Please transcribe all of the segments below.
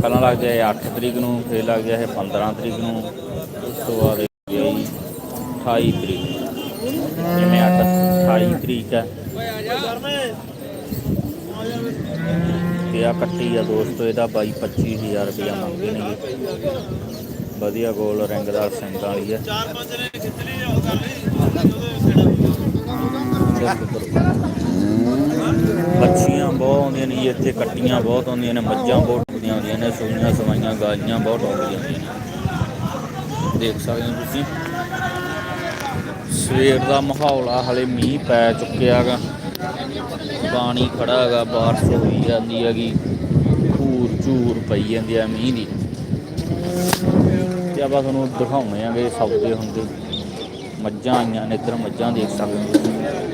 ਪਹਿਲਾਂ ਲੱਗ ਜਾਏ 8 ਤਰੀਕ ਨੂੰ ਫਿਰ ਲੱਗ ਜਾਏ 15 ਤਰੀਕ ਨੂੰ ਉਸ ਤੋਂ ਬਾਅਦ ਇਹ ਗਈ 28 ਤਰੀਕ ਜਿਵੇਂ ਅੱਜ 28 ਤਰੀਕ ਹੈ। ਤੇ ਆ ਕੱਟੀ ਆ ਦੋਸਤੋ ਇਹਦਾ ਬਾਈ 25000 ਰੁਪਇਆ ਮੰਗਦੇ ਨੇਗੇ ਵਧੀਆ ਗੋਲ ਰਿੰਗਦਾਰ ਸਿੰਘ ਵਾਲੀ ਹੈ। ਚਾਰ ਪੰਜ ਨੇ ਖਿੱਚ ਲਈ ਉਹ ਕਰ ਲਈ। ਮੱਛੀਆਂ ਬਹੁਤ ਆਉਂਦੀਆਂ ਨੇ ਜੀ, ਇੱਥੇ ਕੱਟੀਆਂ ਬਹੁਤ ਆਉਂਦੀਆਂ ਨੇ, ਮੱਝਾਂ ਬਹੁਤ ਆਉਂਦੀਆਂ ਹੁੰਦੀਆਂ ਨੇ, ਸੂਈਆਂ ਸਵਾਈਆਂ ਗਾਈਆਂ ਬਹੁਤ ਆਉਂਦੀਆਂ ਨੇ। ਦੇਖ ਸਕਦੇ ਹੋ ਤੁਸੀਂ। ਸਵੇਰ ਦਾ ਮਾਹੌਲ ਆ, ਹਲੇ ਮੀਂਹ ਪੈ ਚੁੱਕਿਆ ਗਾ ਪਾਣੀ ਖੜਾ ਹੈਗਾ, ਬਾਰਿਸ਼ ਹੋਈ ਜਾਂਦੀ ਹੈਗੀ। ਧੂਰ ਝੂਰ ਪਈ ਜਾਂਦੀ ਆ ਮੀਂਹ ਦੀ। ਤੇ ਆਪਾਂ ਤੁਹਾਨੂੰ ਦਿਖਾਉਣੇ ਆਂਗੇ ਸੌਦੇ ਹੁੰਦੇ। ਮੱਝਾਂ ਆਈਆਂ ਨੇ, ਇੱਧਰ ਮੱਝਾਂ ਦੇਖ ਸਕਦੇ ਹੋ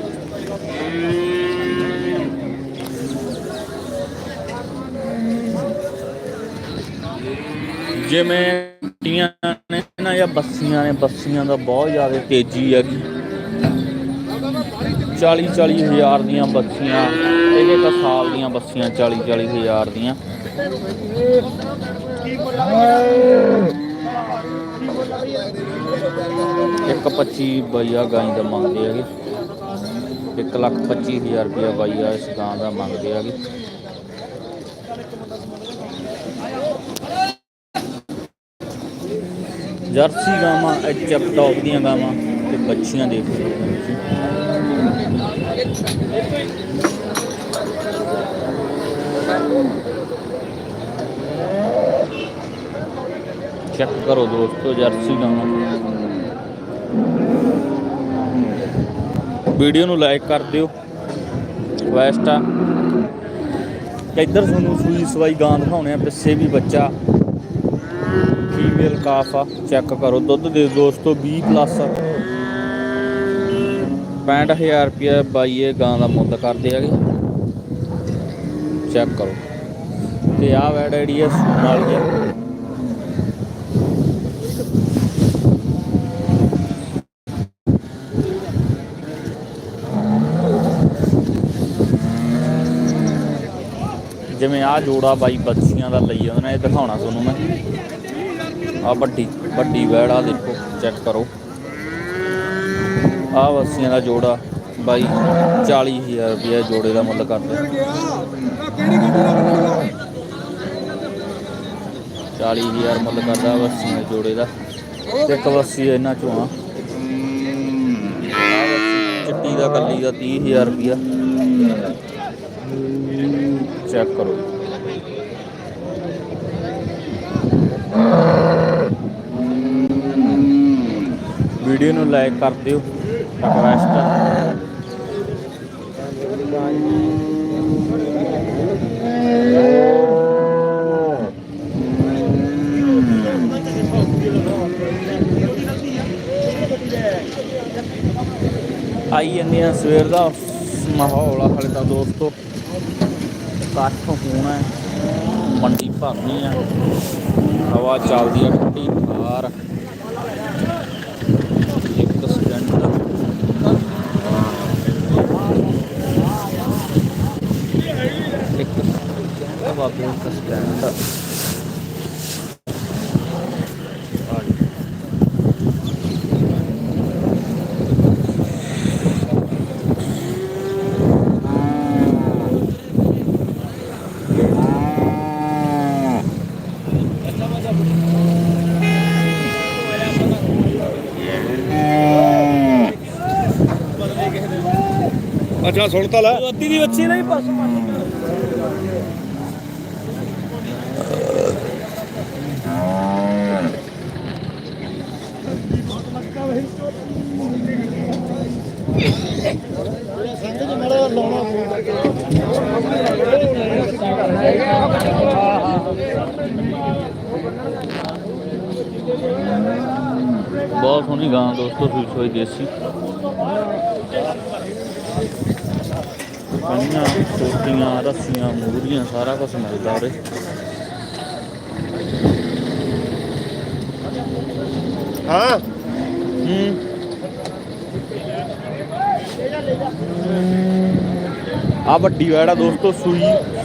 ਜਿਵੇਂ ਟੀਆਂ ਨੇ ਨਾ ਜਾਂ ਬੱਸੀਆਂ ਨੇ, ਬੱਸੀਆਂ ਦਾ ਬਹੁਤ ਜ਼ਿਆਦਾ ਤੇਜ਼ੀ ਹੈਗੀ 40 40 ਹਜ਼ਾਰ ਦੀਆਂ ਬੱਸੀਆਂ ਇਹਦੇ ਤਾਂ ਸਾਲ ਦੀਆਂ ਬੱਸੀਆਂ 40 40 ਹਜ਼ਾਰ ਦੀਆਂ। ਇੱਕ 25 ਬਈਆ ਗਾਈ ਦਾ ਮੰਗਦੇ ਹੈਗੇ। 1 ਲੱਖ 25 ਹਜ਼ਾਰ ਰੁਪਇਆ ਬਈਆ ਇਸ ਗਾਂ ਦਾ ਮੰਗਦੇ ਹੈਗੇ। ਜਰਸੀ ਗਾਵਾਂ ਐਚਐਫ ਟੌਪ ਦੀਆਂ ਗਾਵਾਂ ਤੇ ਬੱਚੀਆਂ ਦੇਖ ਸਕਦੇ ਚੈੱਕ ਕਰੋ ਦੋਸਤੋ ਜਰਸੀ ਗਾਵਾਂ। ਵੀਡੀਓ ਨੂੰ ਲਾਈਕ ਕਰ ਦਿਓ। ਰਿਕੁਐਸਟ ਆ। ਇੱਧਰ ਤੁਹਾਨੂੰ ਸੂਈ ਸਵਾਈ ਗਾਂ ਦਿਖਾਉਣੇ ਆ, ਪਿੱਛੇ ਵੀ ਬੱਚਾ। ਫੀਮੇਲ ਕਾਫ ਆ ਚੈੱਕ ਕਰੋ, ਦੁੱਧ ਦੇ ਦੋਸਤੋ 20 ਪਲੱਸ 65000 ਰੁਪਏ ਬਾਈ ਇਹ ਗਾਂ ਦਾ ਮੁੱਲ ਕਰਦੇ ਹੈਗੇ। ਚੈੱਕ ਕਰੋ। ਤੇ ਆਹ ਵੈਡ ਜਿਹੜੀ ਹੈ ਸੂਣ ਜਿਵੇਂ ਆਹ ਜੋੜਾ ਬਾਈ ਬੱਚੀਆਂ ਦਾ ਲਈ ਉਹਨਾਂ ਇਹ ਦਿਖਾਉਣਾ ਤੁਹਾਨੂੰ ਮੈਂ। ਆ ਵੱਡੀ ਵੱਡੀ ਵੈੜ ਆ ਦੇਖੋ ਚੈੱਕ ਕਰੋ। ਆ ਬੱਸੀਆਂ ਦਾ ਜੋੜਾ ਬਾਈ 40000 ਰੁਪਏ ਜੋੜੇ ਦਾ ਮੁੱਲ ਕਰਦੇ। 40000 ਮੁੱਲ ਕਰਦਾ ਬੱਸੀਆਂ ਦੇ ਜੋੜੇ ਦਾ। ਤੇ ਇੱਕ ਬੱਸੀ ਇਹਨਾਂ ਚੋਂ ਆ। ਚਿੱਟੀ ਦਾ ਕੱਲੀ ਦਾ 30000 ਰੁਪਿਆ ਚੈੱਕ ਕਰੋ। ਵੀਡੀਓ ਨੂੰ ਲਾਈਕ ਕਰ ਦਿਓ। ਰਿਕਵੈਸਟ ਆਈ ਜਾਂਦੇ ਆ ਸਵੇਰ ਦਾ। ਮਾਹੌਲ ਆ ਹਲੇ ਤਾਂ ਦੋਸਤੋ। ਇਕੱਠ ਹੋਣਾ ਹੈ। ਮੰਡੀ ਭਰਨੀ ਆ। ਹਵਾ ਚੱਲਦੀ ਆ ਠੰਡੀ, ਬਾਹਰ ਇੱਕ ਸਿਲੰਡਰ ਇੱਕ ਕਹਿੰਦਾ ਬਾਬੇ ਇੱਕ ਸਟੈਂਡ ਅੱਛਾ ਸੁਣ ਤਾਂ ਲੈ ਅੱਧੀ ਦੀ ਬੱਚੀ ਨਹੀਂ ਪਰਸੋਂ ਬਹੁਤ ਸੋਹਣੀ ਗਾਂ ਦੋਸਤੋ ਸੂਈ ਸੋਈ ਦੇਸੀ। ਕੰਨਾਂ ਛੋਟੀਆਂ ਰੱਸੀਆਂ ਮੂਰੀਆਂ ਸਾਰਾ ਕੁਝ ਮਿਲਦਾ ਉਰੇ। ਹਾਂ। ਹੂੰ। ਆ ਵੱਡੀ ਵੈੜ ਆ ਦੋਸਤੋ ਸੂਈ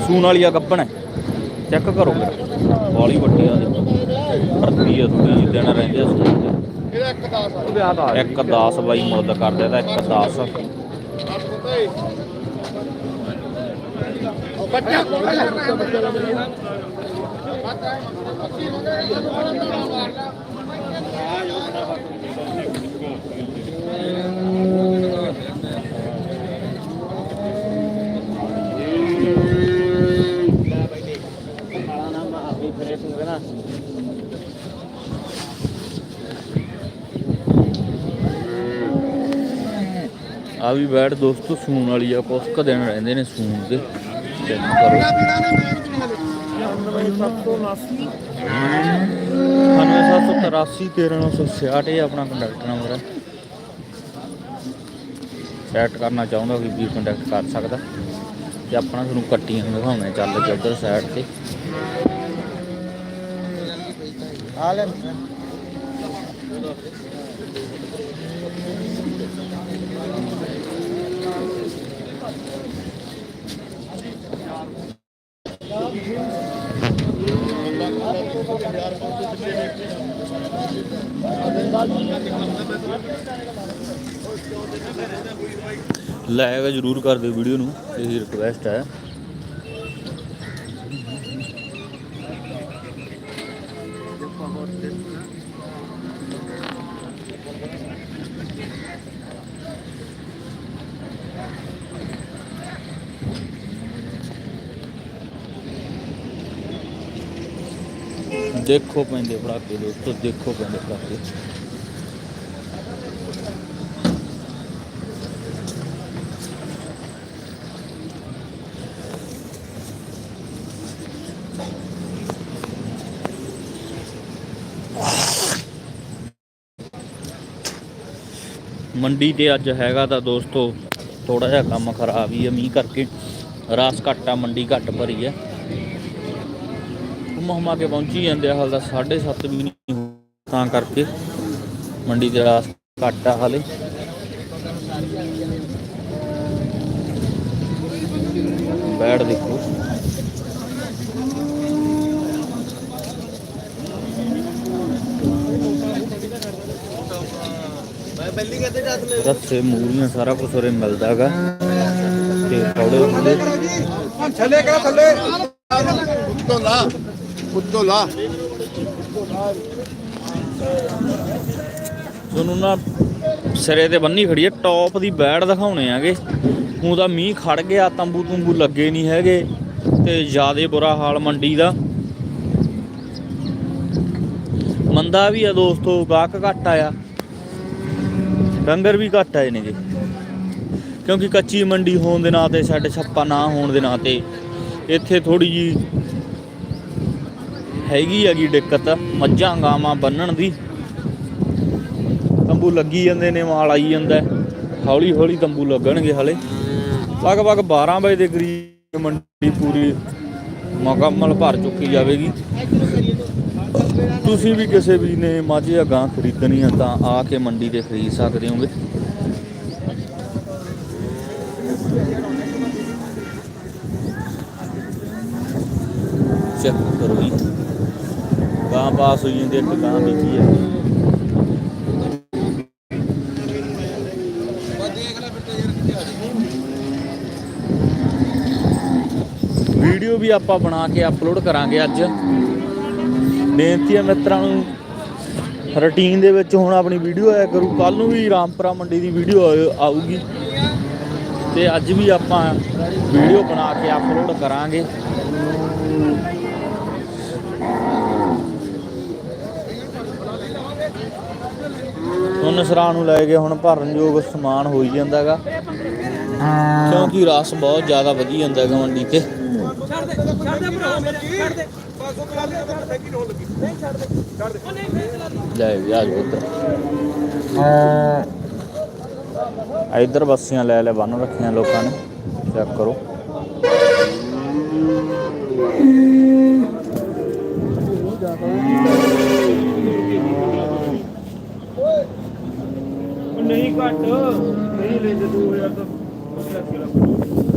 ਸੂਣ ਵਾਲੀ ਆ ਗੱਪਣ ਹੈ ਚੈੱਕ ਕਰੋ ਫਿਰ ਬਾਲੀ ਵੱਡੀ ਆ ਪ੍ਰਤੀ ਅਧੂਰੀ ਦਿਨ ਰਹਿੰਦੇ ਆ ਸੂਣ ਦੇ ਇਹਦਾ ਇੱਕ 10 ਆ ਵਿਆਹ ਦਾ ਇੱਕ 10 ਬਾਈ ਮੁੱਲ ਕਰਦੇ ਦਾ ਇੱਕ 10 ਉਹ ਬੱਚਾ ਆ ਵੀ ਬੈਠ ਦੋਸਤੋ, ਸੂਣ ਵਾਲੀ ਆ, ਕੁਛ ਕੁ ਦਿਨ ਰਹਿੰਦੇ ਨੇ ਸੂਣ ਦੇ। ਚੈੱਕ ਕਰੋ। 9783 ਇਹ ਆਪਣਾ ਕੰਟੈਕਟ ਨੰਬਰ ਹੈ ਚੈਟ ਕਰਨਾ ਚਾਹੁੰਦਾ ਕੋਈ ਵੀ ਕੰਟੈਕਟ ਕਰ ਸਕਦਾ। ਤੇ ਆਪਣਾ ਤੁਹਾਨੂੰ ਕੱਟੀਆਂ ਦਿਖਾਉਣੇ ਚੱਲ ਕੇ ਉਧਰ ਸਾਈਡ ਤੇ। ਆ ਲੈ। ਲਾਇਕ ਜਰੂਰ ਕਰ ਦਿਓ ਵੀਡੀਓ ਨੂੰ ਇਹੀ ਰਿਕੁਐਸਟ ਹੈ। ਦੇਖੋ ਪੈਂਦੇ ਪੜਾਕੇ ਦੋਸਤੋ ਦੇਖੋ ਪੈਂਦੇ ਪੜਾਕੇ ਮੰਡੀ ਤੇ ਅੱਜ ਹੈਗਾ ਤਾਂ ਦੋਸਤੋ ਥੋੜਾ ਜਿਹਾ ਕੰਮ ਖਰਾਬ ਹੀ ਹੈ ਮੀਂਹ ਕਰਕੇ। ਰਾਸ ਘੱਟ ਆ, ਮੰਡੀ ਘੱਟ ਭਰੀ ਹੈ ਘੁੰਮ ਹਮਾ ਕੇ ਪਹੁੰਚੀ ਜਾਂਦੇ ਆ, ਹਾਲ ਦਾ 7:30 ਵੀ ਨਹੀਂ ਤਾਂ ਕਰਕੇ ਮੰਡੀ ਤੇ ਰਾਸ ਘੱਟ ਆ ਹਾਲੇ। ਬੈੜ ਦੇਖੋ। ਰੱਸੇ ਮੂਰੀਆਂ ਸਾਰਾ ਕੁਝ ਉਰੇ ਮਿਲਦਾ ਹੈਗਾ। ਤੇ ਕੌੜੇ ਹੁੰਦੇ। ਥੱਲੇ ਕਾ ਥੱਲੇ? ਉੱਤੋਂ ਲਾ ਉੱਤੋਂ ਲਾ ਤੁਹਾਨੂੰ ਨਾ ਸਿਰੇ ਤੇ ਬੰਨੀ ਖੜੀ ਹੈ ਟੌਪ ਦੀ ਬੈੜ ਦਿਖਾਉਣੇ ਆਗੇ। ਹੁਣ ਤਾਂ ਮੀਂਹ ਖੜ ਗਿਆ, ਤੰਬੂ ਤੁੰਬੂ ਲੱਗੇ ਨਹੀਂ ਹੈਗੇ ਤੇ ਜਿਆਦੇ ਬੁਰਾ ਹਾਲ ਮੰਡੀ ਦਾ। ਮੰਦਾ ਵੀ ਆ ਦੋਸਤੋ, ਗਾਹਕ ਘੱਟ ਆਇਆ। ਡੰਗਰ ਵੀ ਘੱਟ ਆਏ ਨੇ ਜੀ ਕਿਉਂਕਿ ਕੱਚੀ ਮੰਡੀ ਹੋਣ ਦੇ ਨਾਂ ਤੇ, ਸਾਡੇ ਛੱਪਾ ਨਾ ਹੋਣ ਦੇ ਨਾਂ ਤੇ, ਇੱਥੇ ਥੋੜੀ ਜੀ ਹੈਗੀ ਹੈਗੀ ਦਿੱਕਤ, ਮੱਝਾਂ ਗਾਵਾਂ ਬੰਨਣ ਦੀ। ਤੰਬੂ ਲੱਗੀ ਜਾਂਦੇ ਨੇ ਮਾਲ ਆਈ ਜਾਂਦਾ ਹੌਲੀ ਹੌਲੀ ਤੰਬੂ ਲੱਗਣਗੇ ਹਲੇ। ਲਗਭਗ 12 ਵਜੇ ਦੇ ਕਰੀਬ ਮੰਡੀ ਪੂਰੀ ਮੁਕੰਮਲ ਭਰ ਚੁੱਕੀ ਜਾਵੇਗੀ। ਤੁਸੀਂ ਵੀ ਕਿਸੇ ਵੀ ਨੇ ਮੱਝ ਜਾਂ ਗਾਂ ਖਰੀਦਣੀ ਆ ਤਾਂ ਆ ਕੇ ਮੰਡੀ ਤੇ ਖਰੀਦ ਸਕਦੇ ਹੋਗੇ। ਚੈੱਕ ਕਰੋ ਜੀ। ਗਾਂ ਪਾਸ ਹੋਈ ਜਾਂਦੀ ਇੱਕ ਗਾਂ ਦੀ ਹੈ। ਵੀਡੀਓ ਵੀ ਆਪਾਂ ਬਣਾ ਕੇ ਅਪਲੋਡ ਕਰਾਂਗੇ ਅੱਜ। ਬੇਨਤੀ ਹੈ ਮਿੱਤਰਾਂ ਨੂੰ, ਰੁਟੀਨ ਦੇ ਵਿੱਚ ਹੁਣ ਆਪਣੀ ਵੀਡੀਓ ਆਇਆ ਕਰੂ। ਕੱਲ ਨੂੰ ਵੀ ਰਾਮਪੁਰਾ ਮੰਡੀ ਦੀ ਵੀਡੀਓ ਆਊਗੀ। ਤੇ ਅੱਜ ਵੀ ਆਪਾਂ ਵੀਡੀਓ ਬਣਾ ਕੇ ਅਪਲੋਡ ਕਰਾਂਗੇ। ਨਸਰਾਂ ਨੂੰ ਲੈ ਕੇ ਹੁਣ ਭਰਨਯੋਗ ਸਮਾਨ ਹੋਈ ਜਾਂਦਾਗਾ। ਕਿਉਂਕਿ ਰਸ ਬਹੁਤ ਜ਼ਿਆਦਾ ਵਧੀ ਜਾਂਦਾ ਹੈਗਾ ਮੰਡੀ ਤੇ। ਲੈ ਵੀ ਆ ਜਾਓ ਇੱਧਰ ਇੱਧਰ ਬੱਸੀਆਂ ਲੈ ਲੈ ਬੰਨ ਰੱਖੀਆਂ ਲੋਕਾਂ ਨੇ ਚੈੱਕ ਕਰੋ। ਨਹੀਂ ਘੱਟ। ਨਹੀਂ ਲੈਂਦੇ 2000 ਤਾਂ